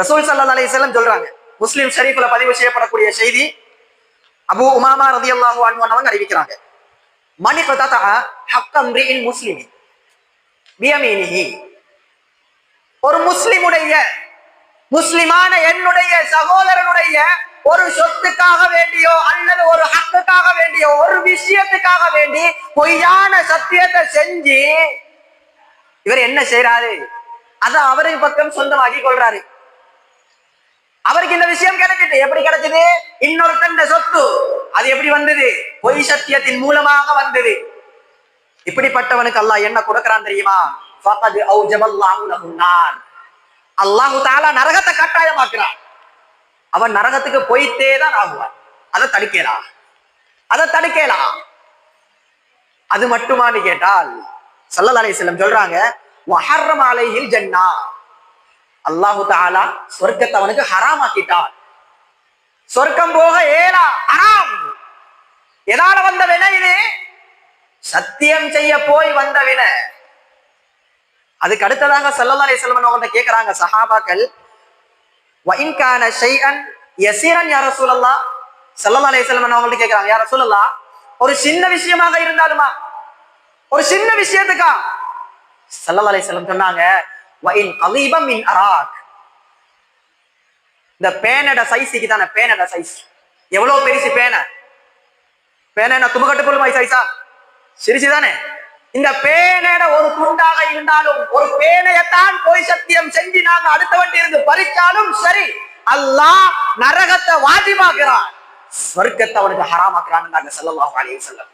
ரசூல் சல்லா அலிசல்லம் சொல்றாங்க. முஸ்லீம் ஷரீஃபில் பதிவு செய்யப்படக்கூடிய செய்தி அபு உமாமா ரதி அல்லாஹு அவங்க அறிவிக்கிறாங்க. மணி கதா ஹக்கம் முஸ்லிம் முஸ்லிமி பியமீனிஹி. ஒரு முஸ்லிமுடைய முஸ்லிமான என்னுடைய சகோதரனுடைய ஒரு சொத்துக்காக வேண்டியோ அல்லது ஒரு ஹக்குக்காக வேண்டியோ ஒரு விஷயத்துக்காக வேண்டி பொய்யான சத்தியத்தை செஞ்சு இவர் என்ன செய்யறாரு அத அவருக்கு பக்கம் சொந்தமாக்கி கொள்றாரு. அவருக்கு இந்த விஷயம் கிடைச்சிட்டு எப்படி கிடைச்சது? இன்னொருத்தன் சொத்து அது எப்படி வந்தது? பொய் சத்தியத்தின் மூலமாக வந்தது. இப்படிப்பட்டவனுக்கு அல்லாஹ் என்ன கொடுக்கறான் தெரியுமா? அல்லாஹு தாலா நரகத்தை கட்டாயமாக்குறான். அவன் நரகத்துக்கு போயிட்டே தான் ஆகுவான். அதை தடுக்கலாம் அதை தடுக்கலாம் அது மட்டுமான்னு கேட்டால் சல்லல்லாஹு அலைஹி சொல்றாங்க வஹர்ரம் அலைஹில் ஜன்னா அல்லாஹு தாலா சொர்க்கத்தை அவனுக்கு ஹராமாக்கிட்டான். சொர்க்கம் போக ஏலா ஹராம். எதால வந்த வினை இது? சத்தியம் செய்ய போய் வந்த வினை. அதுக்கு அடுத்ததாக சல்லல்லா அலைஹி அவங்க கேட்குறாங்க சஹாபாக்கள் வைன்கான ஷைஅன் யசீரன் யார சூழல்லா சல்லல்லா அலி செல்வன் அவங்கள்ட்ட கேக்குறாங்க யார சூழல்லா ஒரு சின்ன விஷயமாக இருந்தாலுமா? ஒரு சின்ன விஷயத்துக்கா? சல்லல்லா அலி வஸல்லம் சொன்னாங்க அராக் இந்த பேனட சைஸுக்கு தானே பேனட சைஸ் எவ்வளவு பெருசு பேனை? பேனை என்ன தும்பக்கட்டு பொருள் சைஸா சிரிச்சுதானே இந்த பேனோட ஒரு துண்டாக இருந்தாலும் ஒரு பேனையத்தான் போய் சத்தியம் செஞ்சு நாங்க அடுத்தவன் இருந்து பறிச்சாலும் சரி அல்லாஹ் நரகத்தை வாஜிமாக்குறான் சொர்க்கத்தை அவனுக்கு ஹராமாக்குறான்னு நாங்க செல்லலாம் அலைஹி வஸல்லம்.